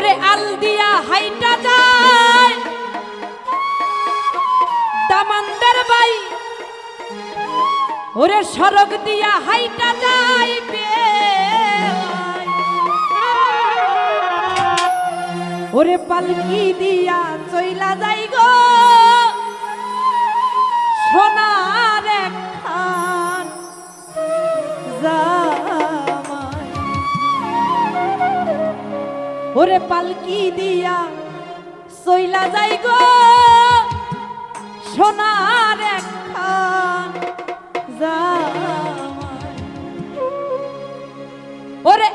ওরে আলদিয়া হাইটা যায়। দামান্দার বাই ওরে সড়ক দিয়া হাইটা যাইবে ওরে পালকি দিয়া ওরে পালকি দিয়া সইলা যাই গো। সোনার একখান যা ওরে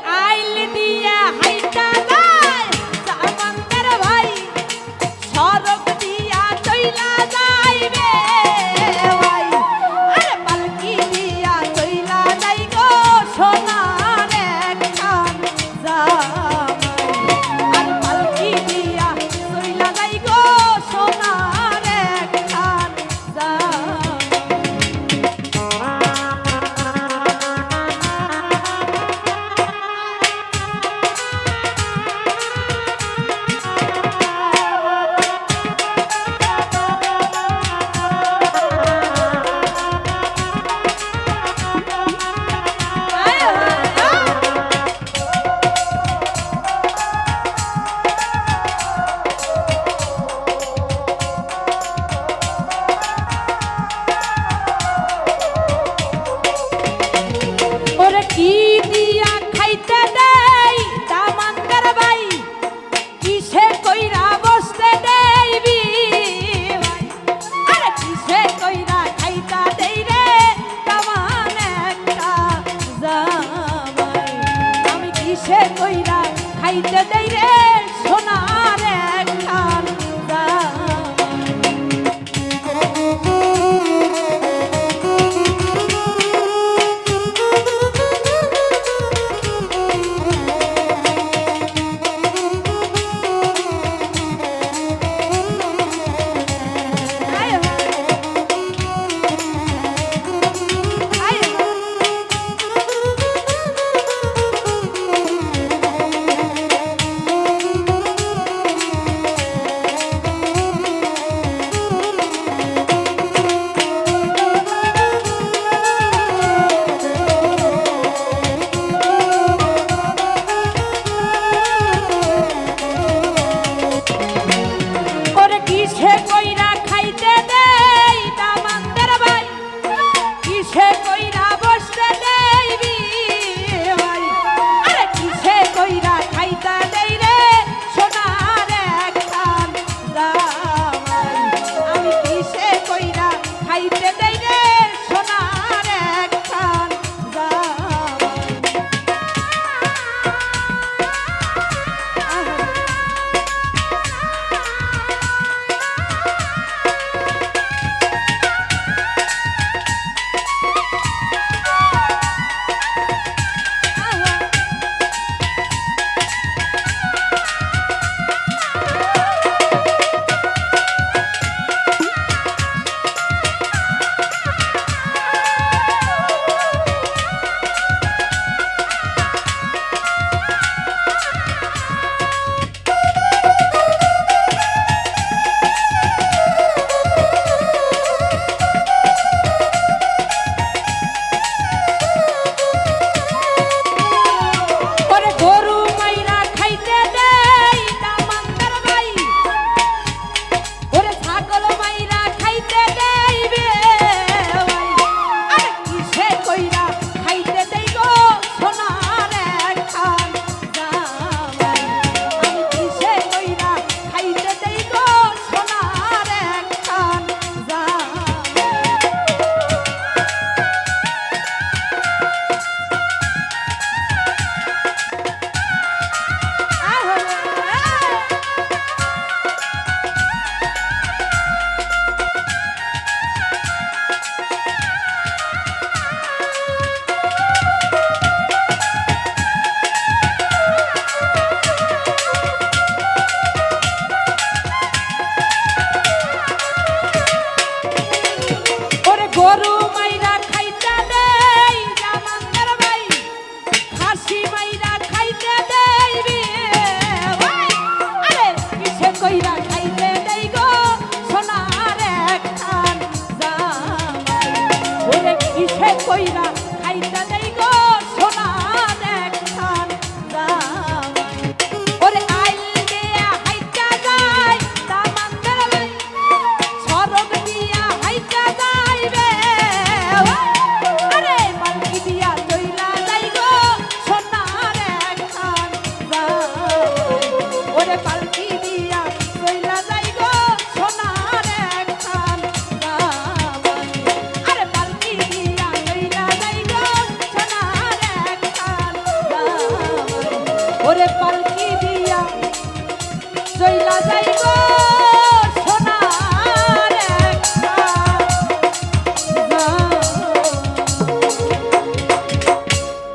পাইতে দেই রে ওরে পালকি দিয়া চইলা যাই গো